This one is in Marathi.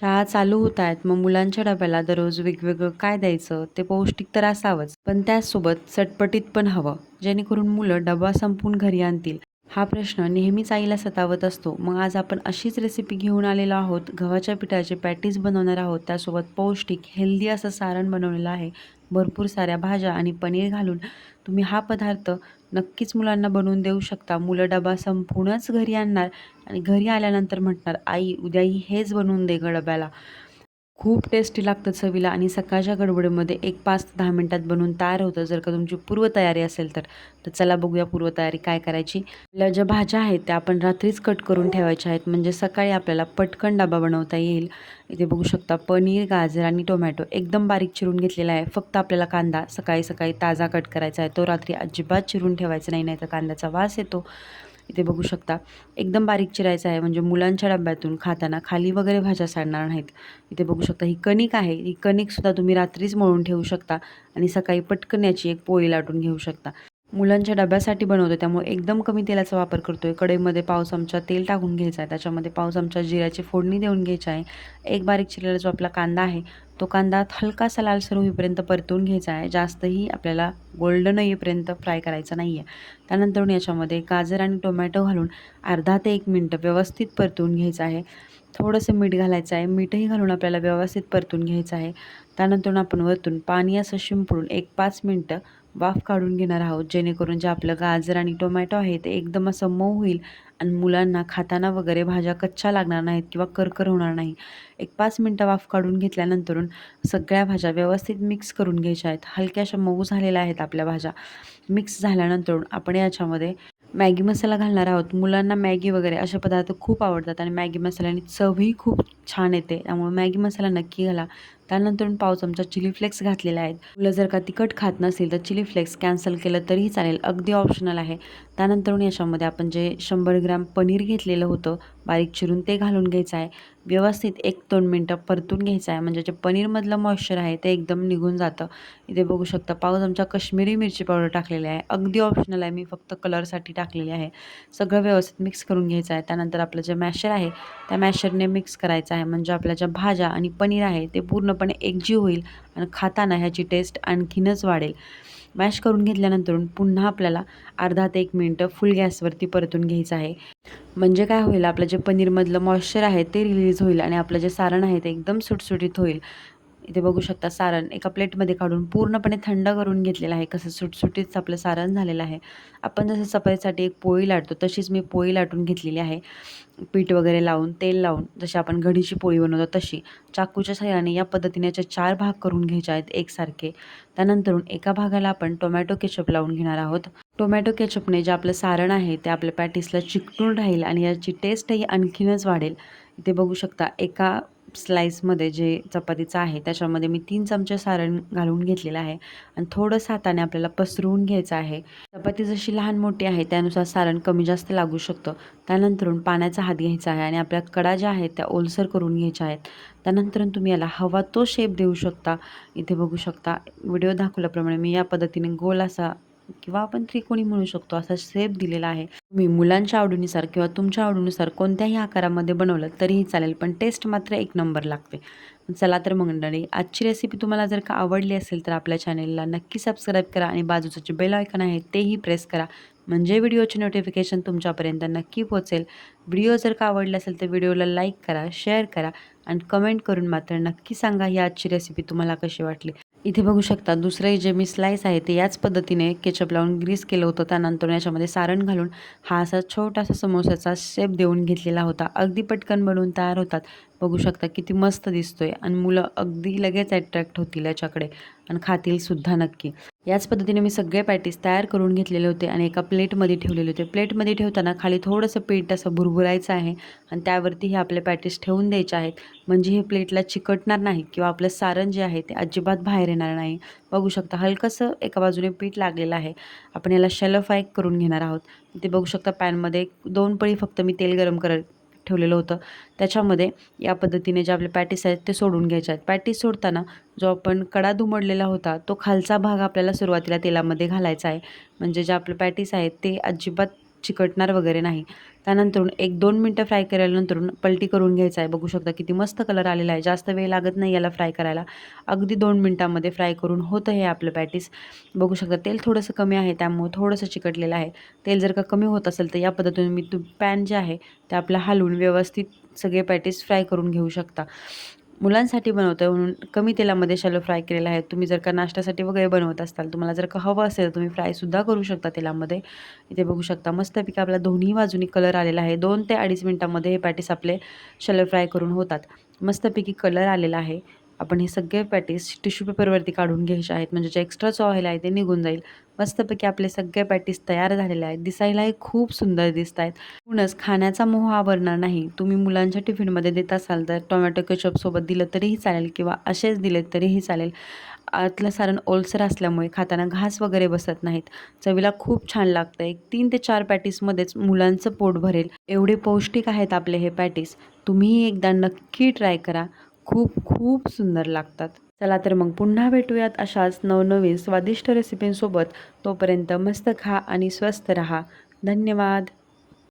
शाळा चालू होत आहेत मग मुलांच्या डब्याला दररोज वेगवेगळं काय द्यायचं ते पौष्टिक तर असावंच पण त्याचसोबत चटपटीत पण हवं जेणेकरून मुलं डबा संपून घरी आणतील. हा प्रश्न नेहमीच आईला सतावत असतो. मग आज आपण अशीच रेसिपी घेऊन आलेलो आहोत. गव्हाच्या पिठाचे पॅटीज बनवणार आहोत. त्यासोबत पौष्टिक हेल्दी असं सारण बनवलेलं आहे. भरपूर साऱ्या भाज्या आणि पनीर घालून तुम्ही हा पदार्थ नक्कीच मुलांना बनवून देऊ शकता. मुलं डबा संपूनच घरी आणणार आणि घरी आल्यानंतर म्हटणार आई उद्याही हेच बनवून दे ग डब्याला. खूप टेस्टी लागतं चवीला आणि सकाळच्या गडबडीमध्ये एक पाच ते दहा मिनटात बनवून तयार होतं. जर का तुमची पूर्वतयारी असेल तर तर चला बघूया पूर्वतयारी काय करायची. आपल्या ज्या भाज्या आहेत त्या आपण रात्रीच कट करून ठेवायच्या आहेत. म्हणजे सकाळी आपल्याला पटकन डबा बनवता येईल. इथे बघू शकता पनीर गाजर आणि टोमॅटो एकदम बारीक चिरून घेतलेला आहे. फक्त आपल्याला कांदा सकाळी सकाळी ताजा कट करायचा आहे. तो रात्री अजिबात चिरून ठेवायचा नाही नाही तर कांद्याचा वास येतो. इथे बघू शकता. एकदम बारीक चिरायचं आहे म्हणजे मुलांच्या डब्यातून खाताना खाली वगैरे भाज्या सांडणार नाहीत. इथे बघू शकता ही कणिक आहे. ही कणिकसुद्धा तुम्ही रात्रीच मळून ठेवू शकता आणि सकाळी पटकन याची एक पोळी लाटून घेऊ शकता. मुलांच्या डब्यासाठी बनवतो त्यामुळे एकदम कमी तेलाचा वापर करतो आहे कढईमध्ये पाव चमचा तेल टाकून घ्यायचा आहे. त्याच्यामध्ये पाव चमचा जिऱ्याची फोडणी देऊन घ्यायची आहे. एक बारीक चिरलेला जो आपला कांदा आहे तो कांदा हलकासा लालसर होईपर्यंत परतून घ्यायचा आहे. जास्तही आपल्याला गोल्डन येईपर्यंत फ्राय करायचा नाही आहे. त्यानंतर याच्यामध्ये गाजर आणि टोमॅटो घालून अर्धा ते एक मिनटं व्यवस्थित परतून घ्यायचं आहे. थोडंसं मीठ घालायचं आहे. मीठही घालून आपल्याला व्यवस्थित परतून घ्यायचं आहे. त्यानंतर आपण वरतून पाणी असं शिंपडून एक पाच मिनटं वाफ काढून घेणार आहोत जेणेकरून जे आपलं गाजर आणि टोमॅटो आहे ते एकदम असं मऊ होईल आणि मुलांना खाताना वगैरे भाज्या कच्च्या लागणार नाहीत किंवा करकर होणार नाही. एक पाच मिनटं वाफ काढून घेतल्यानंतरून सगळ्या भाज्या व्यवस्थित मिक्स करून घ्यायच्या आहेत. हलक्याशा मऊ झालेल्या आहेत आपल्या भाज्या. मिक्स झाल्यानंतर आपण याच्यामध्ये मॅगी मसाला घालणार आहोत. मुलांना मॅगी वगैरे असे पदार्थ खूप आवडतात आणि मॅगी मसाल्याने चवही खूप छान येते. त्यामुळे मॅगी मसाला नक्की घाला. त्यानंतर पाव चमचा चिली फ्लेक्स घातलेला आहेत. मुलं जर का तिखट खात नसेल तर चिली फ्लेक्स कॅन्सल केलं तरीही चालेल. अगदी ऑप्शनल आहे. त्यानंतर याच्यामध्ये आपण जे शंभर ग्राम पनीर घेतलेलं होतं बारीक चिरून ते घालून घ्यायचं आहे. व्यवस्थित एक दोन मिनटं परतून घ्यायचं आहे. म्हणजे जे पनीरमधलं मॉइश्चर आहे ते एकदम निघून जातं. इथे बघू शकता पाव चमचा कश्मीरी मिरची पावडर टाकलेली आहे. अगदी ऑप्शनल आहे. मी फक्त कलरसाठी टाकलेली आहे. सगळं व्यवस्थित मिक्स करून घ्यायचं आहे. त्यानंतर आपलं जे मॅशर आहे त्या मॅशरने मिक्स करायचं आहे. म्हणजे आपल्या ज्या भाज्या आणि पनीर आहे ते पूर्णपणे एकजीव होईल आणि खाताना ह्याची टेस्ट आणखीनच वाढेल. मॅश करून घेतल्यानंतर पुन्हा आपल्याला अर्धा ते एक मिनटं फुल गॅसवरती परतून घ्यायचं आहे. म्हणजे काय होईल आपलं जे पनीरमधलं मॉइश्चर आहे ते रिलीज होईल आणि आपलं जे सारण आहे ते एकदम सुटसुटीत होईल. इथे बघू शकता सारण एका प्लेटमध्ये काढून पूर्णपणे थंड करून घेतलेलं आहे. कसं सुटसुटीत आपलं सारण झालेलं आहे. आपण जसं सफाईसाठी एक पोळी लाटतो तशीच मी पोळी लाटून घेतलेली आहे. पीठ वगैरे लावून तेल लावून जशी आपण घडीची पोळी बनवतो तशी चाकूच्या सहाय्याने या पद्धतीने याचे चार भाग करून घ्यायचे आहेत एकसारखे. त्यानंतरून एका भागाला आपण टोमॅटो केचप लावून घेणार आहोत. टोमॅटो केचपने जे आपलं सारण आहे ते आपल्या पॅटीसला चिकटून राहील आणि याची टेस्टही आणखीनच वाढेल. इथे बघू शकता एका स्लाईसमध्ये जे चपातीचं आहे त्याच्यामध्ये मी तीन चमचे सारण घालून घेतलेलं आहे आणि थोडंसं हाताने आपल्याला पसरवून घ्यायचं आहे. चपाती जशी लहान मोठी आहे त्यानुसार सारण कमी जास्त लागू शकतं. त्यानंतरून पाण्याचा हात घ्यायचा आहे आणि आपल्या कडा ज्या आहेत त्या ओलसर करून घ्यायच्या आहेत. त्यानंतर तुम्ही याला हवा तो शेप देऊ शकता. इथे बघू शकता व्हिडिओ दाखवल्याप्रमाणे मी या पद्धतीने गोल असा किंवा आपण त्रिकोणी म्हणू शकतो असा शेप दिलेला आहे. तुम्ही मुलांच्या आवडीनुसार किंवा तुमच्या आवडीनुसार कोणत्याही आकारामध्ये बनवलं तरीही चालेल पण टेस्ट मात्र एक नंबर लागते. चला तर मग मंडळी आजची रेसिपी तुम्हाला जर का आवडली असेल तर आपल्या चॅनेलला नक्की सबस्क्राईब करा आणि बाजूचं जे बेल आयकन आहे तेही प्रेस करा. म्हणजे व्हिडिओचे नोटिफिकेशन तुमच्यापर्यंत नक्की पोहोचेल. व्हिडिओ जर का आवडला असेल तर व्हिडिओला लाईक करा शेअर करा आणि कमेंट करून मात्र नक्की सांगा ही आजची रेसिपी तुम्हाला कशी वाटली. इथे बघू शकता दुसरंही जे मी स्लाईस आहे ते याच पद्धतीने केचप लावून ग्रीस केलं होतं. त्यानंतर याच्यामध्ये सारण घालून हा असा छोटासा समोसाचा शेप देऊन घेतलेला होता. अगदी पटकन बनवून तयार होतात. बघू शकता किती मस्त दिसतोय. आणि मुलं अगदी लगेच अट्रॅक्ट होतील याच्याकडे. आणि खातील सुद्धा नक्की. याच पद्धतीने मी सगळे पॅटीस तयार करून घेतलेले होते आणि एका प्लेटमध्ये ठेवलेले होते. प्लेटमध्ये ठेवताना खाली थोडंसं पीठ असं भुरभुरायचं आहे आणि त्यावरती हे आपले पॅटीस ठेवून द्यायचे आहेत. म्हणजे हे प्लेटला चिकटणार नाही किंवा आपलं सारण जे आहे ते अजिबात बाहेर येणार नाही. बघू शकता हलकंसं एका बाजूने पीठ लागलेलं आहे. आपण याला शॅलो फ्राय करून घेणार आहोत. ते बघू शकता पॅनमध्ये दोन पळी फक्त मी तेल गरम करत ठेवलेलं होतं. त्याच्यामध्ये या पद्धतीने जे आपले पॅटीस आहेत ते सोडून घ्यायचे आहेत. पॅटीस सोडताना जो आपण कडा दुमडलेला होता तो खालचा भाग आपल्याला सुरुवातीला तेलामध्ये घालायचा आहे. म्हणजे जे आपले पॅटीस आहेत ते अजिबात चिकटणार वगैरे नाही. त्यानंतरून एक दोन मिनटं फ्राय केल्यानंतरून पलटी करून घ्यायचं आहे. बघू शकता किती मस्त कलर आलेला आहे. जास्त वेळ लागत नाही याला फ्राय करायला. अगदी दोन मिनटामध्ये फ्राय करून होतं हे आपलं पॅटीस बघू शकता तेल थोडंसं कमी आहे त्यामुळे थोडंसं चिकटलेलं आहे. तेल जर का कमी होत असेल तर या पद्धतीने मी तू पॅन जे आहे ते आपलं हलवून व्यवस्थित सगळे पॅटीस फ्राय करून घेऊ शकता. मुलांसाठी बनवतो आहे म्हणून कमी तेलामध्ये शॅलो फ्राय केलेला आहे. तुम्ही जर का नाश्त्यासाठी वगैरे बनवत असाल तुम्हाला जर का हवं असेल तर तुम्ही फ्रायसुद्धा करू शकता तेलामध्ये. इथे बघू शकता मस्तपैकी आपला दोन्ही बाजूनी कलर आलेला आहे. दोन ते अडीच मिनटामध्ये हे पॅटीस आपले शॅलो फ्राय करून होतात. मस्तपैकी कलर आलेला आहे. आपण हे सगळे पॅटीस टिश्यू पेपरवरती काढून घ्यायचे आहेत. म्हणजे जे एक्स्ट्राचं ऑइल आहे ते निघून जाईल. मस्तपैकी आपले सगळे पॅटीस तयार झालेले आहेत. दिसायलाही खूप सुंदर दिसत आहेत. म्हणूनच खाण्याचा मोह आवरणार नाही. तुम्ही मुलांच्या टिफिनमध्ये देत असाल तर टोमॅटो केचपसोबत दिलं तरीही चालेल किंवा असेच दिले तरीही चालेल. आतलं सारण ओलसर असल्यामुळे खाताना घास वगैरे बसत नाहीत. चवीला खूप छान लागतं. एक तीन ते चार पॅटीसमध्येच मुलांचं पोट भरेल. एवढे पौष्टिक आहेत आपले हे पॅटीस तुम्हीही एकदा नक्की ट्राय करा. खूप खूप सुंदर लागतात. चला तर मग पुन्हा भेटूयात अशाच नवनवीन स्वादिष्ट रेसिपींसोबत तोपर्यंत मस्त खा आणि स्वस्त रहा. धन्यवाद.